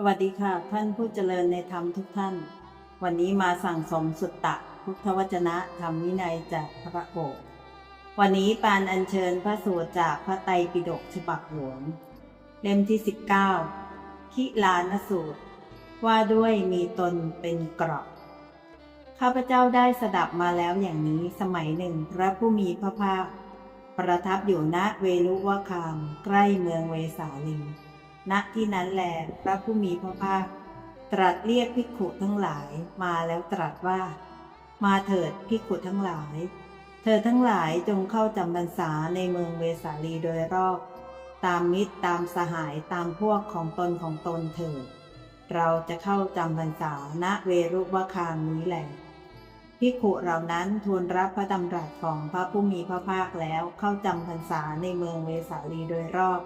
สวัสดีค่ะ ท่านผู้เจริญในธรรมทุกท่าน วันนี้มาสั่งสมสุตตะพุทธวจนะธรรมวินัยจากพระโอษฐ์วันนี้ปานอัญเชิญพระสูตรจากพระไตรปิฎกฉบับหลวง เล่มที่ 19คิลานสูตร ว่าด้วยมีตนเป็นกราะข้าพเจ้าได้สดับมาแล้วอย่างนี้สมัยหนึ่งพระผู้มีพระภาค ประทับอยู่ณเวลุวะคามใกล้เมืองเวสาลี ณที่นั้นแลพระผู้มีพระภาค ตรัสเรียกภิกขุทั้งหลายมาแล้วตรัสว่า มาเถิดภิกขุทั้งหลาย เธอทั้งหลายจงเข้าจำพรรษาในเมืองเวสาลีโดยรอบ ตามมิตรตามสหายตามพวกของตนของตนเถิดเราจะเข้าจำพรรษาณเวรุวคามนี้แหละภิกขุเหล่านั้นทูลรับพระดำรัสของพระผู้มีพระภาคแล้วเข้าจำพรรษาในเมืองเวสาลีโดยรอบ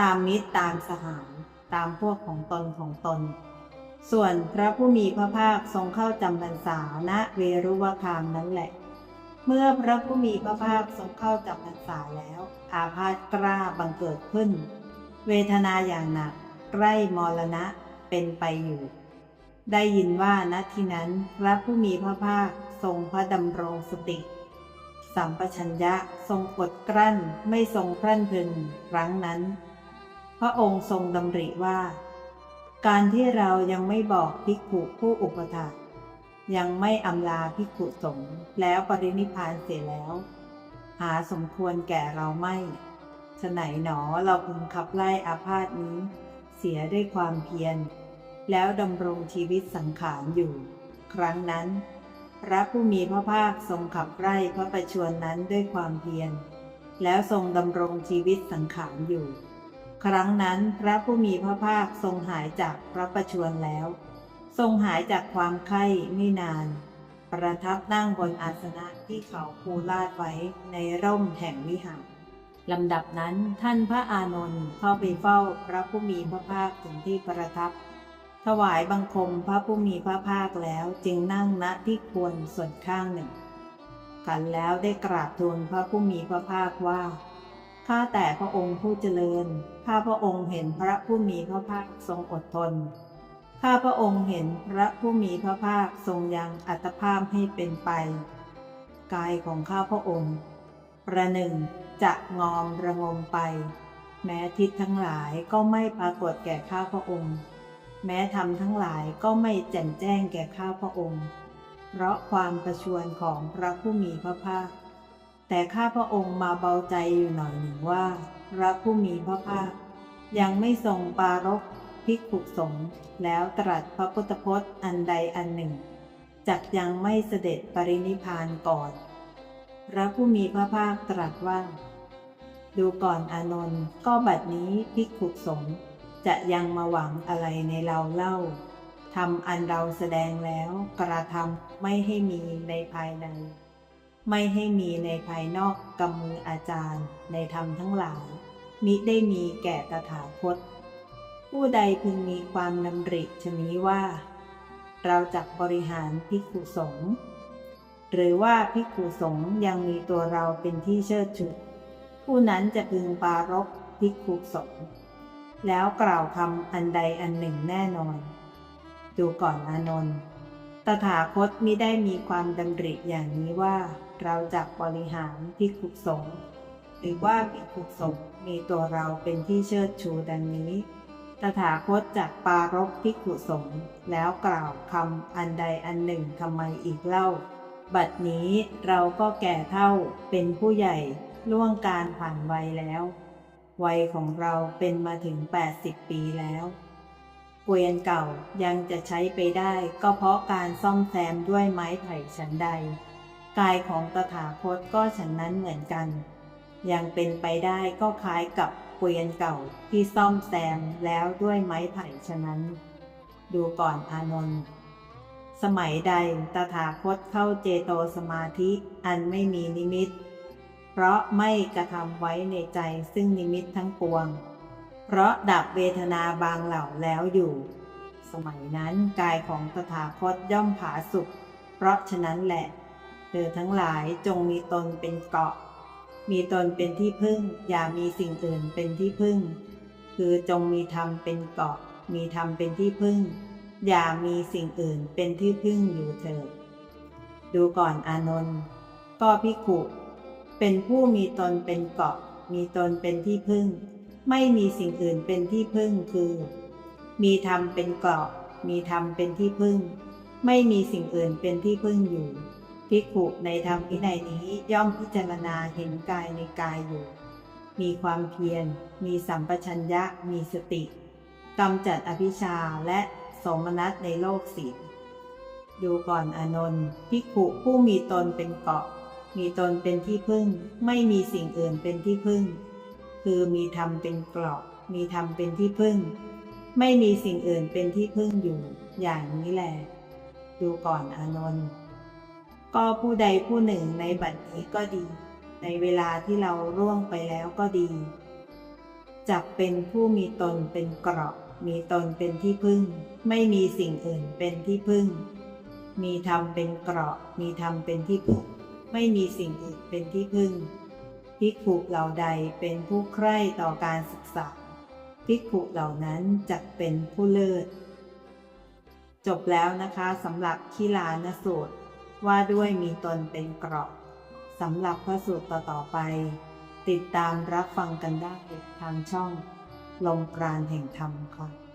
ตามมิตรตามสหายตามพวกของตนของตน ส่วนพระผู้มีพระภาคทรงเข้าจำพรรษาณเวรุวคามนั้นแหละ เมื่อพระผู้มีพระภาคทรงเข้าจำพรรษาแล้ว อาพาธกล้าบังเกิดขึ้น เวทนาอย่างหนักใกล้มรณะเป็นไปอยู่ ได้ยินว่าณที่นั้นพระผู้มีพระภาคทรงพระดำรงสติ สัมปชัญญะทรงกดกลั้นไม่ทรงพรั่นพรึงครั้งนั้น พระองค์ทรงดำริว่า การที่เรายังไม่บอกภิกขุผู้อุปถากยังไม่อำลาภิกขุสงฆ์แล้วปรินิพานเสียแล้ว หาสมควรแก่เราไม่ฉไหนหนอเราพึงขับไล่อาพาธนี้ เสียด้วยความเพียร แล้วดำรงชีวิตสังขารอยู่ ครั้งนั้น พระผู้มีพระภาคทรงขับไล่พระประชวรนั้นด้วยความเพียร แล้วทรงดำรงชีวิตสังขารอยู่ ครั้งนั้นพระผู้มีพระภาคทรงหายจากพระประชวรแล้ว ทรงหายจากความไข้ไม่นาน ประทับนั่งบนอาสนะที่เขาภูลาดไว้ในร่มแห่งวิหารลำดับนั้นท่านพระอานนท์เข้าไปเฝ้าพระผู้มีพระภาคถึงที่ประทับ ถวายบังคมพระผู้มีพระภาคแล้วจึงนั่งณที่ควรส่วนข้างหนึ่งขันแล้วได้กราบทูลพระผู้มีพระภาคว่า ข้าแต่พระองค์ผู้เจริญ ข้าพระองค์เห็นพระผู้มีพระภาคทรงอดทน ข้าพระองค์เห็นพระผู้มีพระภาคทรงยังอัตภาพให้เป็นไป กายของข้าพระองค์ ประหนึ่งจะงอมระงมไป แม้ทิศทั้งหลายก็ไม่ปรากฏแก่ข้าพระองค์ แม้ธรรมทั้งหลายก็ไม่แจ่มแจ้งแก่ข้าพระองค์ เพราะความประชวรของพระผู้มีพระภาค แต่ข้าพระองค์มาเบาใจอยู่หน่อยหนึ่งว่า พระผู้มีพระภาค ยังไม่ทรงปารกภิกขุสงฆ์แล้วตรัสพระพุทธพจน์อันใดอันหนึ่งจักยังไม่เสด็จปรินิพพานก่อน พระผู้มีพระภาคตรัสว่า ดูก่อนอานนท์ก็บัดนี้ภิกขุสงฆ์จะยังมาหวังอะไรในเราเล่าทำอันเราแสดงแล้วกระทำไม่ให้มีในภายใน ไม่ให้มีในภายนอกกำมืออาจารย์ในธรรมทั้งหลาย มิได้มีแก่ตถาคต ผู้ใดพึงมีความดำริชนี้ว่า เราจักบริหารภิกขุสงฆ์หรือว่าภิกขุสงฆ์ยังมีตัวเราเป็นที่เชิดชูผู้นั้นจะพึงปรารกภิกขุสงฆ์แล้วกล่าวคำอันใดอันหนึ่งแน่นอน ดูก่อนอานนท์ตถาคตมิได้มีความดำริอย่างนี้ว่า เราจักบริหารภิกขุสงหรือว่าภิกขุสงมีตัวเราเป็นที่เชิดชูดังนี้ ตถาคตจักปารกภิกขุสงแล้วกล่าวคำอันใดอันหนึ่งทำไมอีกเล่า บัดนี้เราก็แก่เท่าเป็นผู้ใหญ่ล่วงการผ่านวัยแล้ว วัยของเราเป็นมาถึง 80 ปีแล้วเกวียนเก่ายังจะใช้ไปได้ก็เพราะการซ่อมแซมด้วยไม้ไผ่ฉันใด กายของตถาคตก็ฉันนั้นเหมือนกัน ยังเป็นไปได้ก็คล้ายกับเกวียนเก่าที่ซ่อมแซมแล้วด้วยไม้ไผ่ฉะนั้น ดูก่อนอานนท์สมัยใดตถาคตเข้าเจโตสมาธิอันไม่มีนิมิต เพราะไม่กระทำไว้ในใจซึ่งนิมิตทั้งปวง เพราะดับเวทนาบางเหล่าแล้วอยู่ สมัยนั้นกายของตถาคตย่อมผาสุกเพราะฉะนั้นแหละ อทั้งหลายจงมีตนเป็นเกาะ มีตนเป็นที่พึ่ง อย่ามีสิ่งอื่นเป็นที่พึ่ง คือจงมีธรรมเป็นเกาะ มีธรรมเป็นที่พึ่ง อย่ามีสิ่งอื่นเป็นที่พึ่งอยู่เถิด ดูก่อนอานนท์ก็พิขุเป็นผู้มีตนเป็นเกาะ มีตนเป็นที่พึ่ง ไม่มีสิ่งอื่นเป็นที่พึ่งคือ มีธรรมเป็นเกาะ มีธรรมเป็นที่พึ่ง ไม่มีสิ่งอื่นเป็นที่พึ่งอยู่ ภิกขุในธรรมวินัยนี้ย่อมพิจารณาเห็นกายในกายอยู่ มีความเพียร มีสัมปชัญญะ มีสติกำจัดอภิชาและสมนัตในโลกสีดูก่อนอนนท์ภิกขุผู้มีตนเป็นเกาะ มีตนเป็นที่พึ่ง ไม่มีสิ่งอื่นเป็นที่พึ่ง คือมีธรรมเป็นเกราะ มีธรรมเป็นที่พึ่ง ไม่มีสิ่งอื่นเป็นที่พึ่งอยู่ อย่างนี้แหละดูก่อนอนนท์ ก็ผู้ใดผู้หนึ่งในบัดนี้ก็ดี ในเวลาที่เราร่วงไปแล้วก็ดีจักเป็นผู้มีตนเป็นเกราะ มีตนเป็นที่พึ่ง ไม่มีสิ่งอื่นเป็นที่พึ่ง มีธรรมเป็นเกราะ มีธรรมเป็นที่พึ่ง ไม่มีสิ่งอื่นเป็นที่พึ่งภิกขุเหล่าใดเป็นผู้ใคร่ต่อการศึกษาภิกขุเหล่านั้นจะเป็นผู้เลิศ จบแล้วนะคะสำหรับขีลานสูตร ว่าด้วยมีตนเป็นเกราะสำหรับพระสูตรต่อๆไป ติดตามรับฟังกันได้ทางช่องลมปราณแห่งธรรมค่ะ